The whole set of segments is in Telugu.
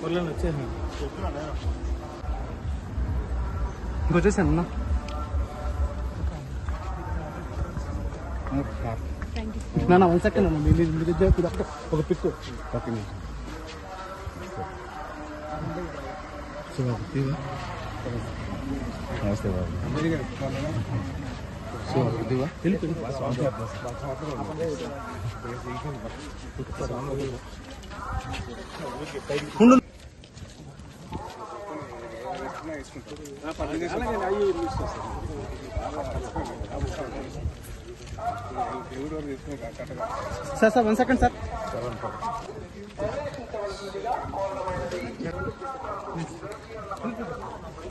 పొలం వచ్చేసాను ఇంకొచ్చేసాను అన్న నా వన్ సెకండ్ అన్న మీ మీ దగ్గర కూడా ఒక పిక్ ఓకే నమస్తే బాబు సో ఇదివా తెలుపు sir sir one second sir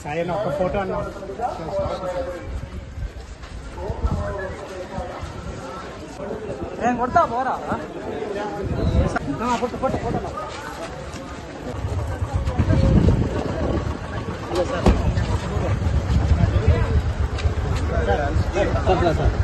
సాయన ఒక ఫోటో అన్న కొడతా పోరా photo photo photo sir. Sir